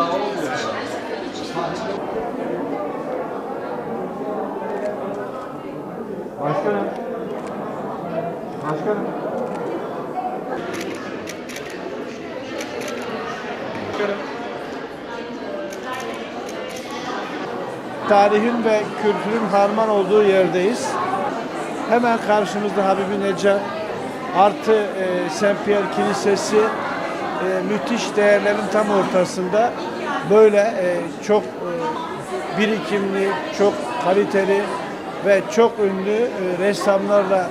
daha olmuyor. Başkanım. Başkanım. Tarihin ve kültürün harman olduğu yerdeyiz. Hemen karşımızda Habibi Neca artı e, Saint Pierre Kilisesi e, müthiş değerlerin tam ortasında böyle e, çok e, birikimli, çok kaliteli ve çok ünlü e, ressamlarla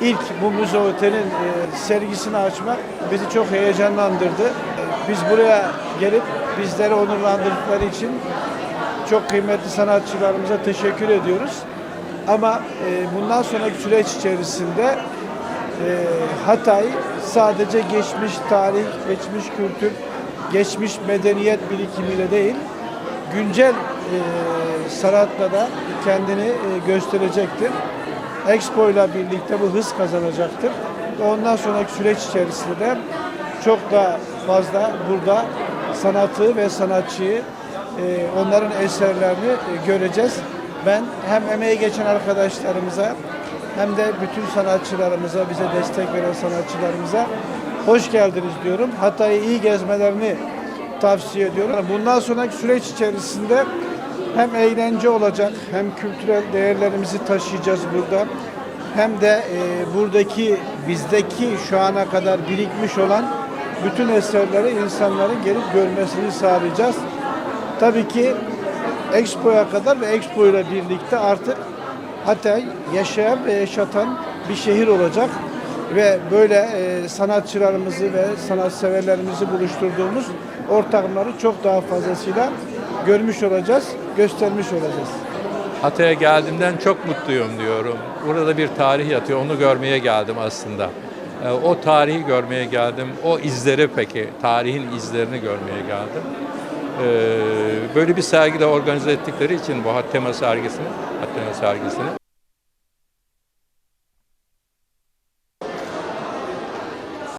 ilk bu müze otelin e, sergisini açmak bizi çok heyecanlandırdı. E, Biz buraya gelip bizleri onurlandırdıkları için çok kıymetli sanatçılarımıza teşekkür ediyoruz. Ama e, bundan sonraki süreç içerisinde Hatay sadece geçmiş tarih, geçmiş kültür, geçmiş medeniyet birikimiyle değil, güncel e, sanatla da kendini e, gösterecektir. Expo ile birlikte bu hız kazanacaktır. Ondan sonraki süreç içerisinde de çok daha fazla burada sanatı ve sanatçıyı e, onların eserlerini e, göreceğiz. Ben hem emeği geçen arkadaşlarımıza hem de bütün sanatçılarımıza, bize destek veren sanatçılarımıza hoş geldiniz diyorum. Hatay'ı iyi gezmelerini tavsiye ediyorum. Bundan sonraki süreç içerisinde hem eğlence olacak, hem kültürel değerlerimizi taşıyacağız burada. Hem de e, buradaki, bizdeki şu ana kadar birikmiş olan bütün eserleri insanların gelip görmesini sağlayacağız. Tabii ki Expo'ya kadar ve Expo ile birlikte artık Hatay yaşayan ve yaşatan bir şehir olacak ve böyle e, sanatçılarımızı ve sanatseverlerimizi buluşturduğumuz ortamları çok daha fazlasıyla görmüş olacağız, göstermiş olacağız. Hatay'a geldiğimden çok mutluyum diyorum. Burada bir tarih yatıyor, onu görmeye geldim aslında. Ee, O tarihi görmeye geldim, o izleri peki, tarihin izlerini görmeye geldim. Ee, Böyle bir sergi de organize ettikleri için bu Hattema sergisini, Hattema sergisini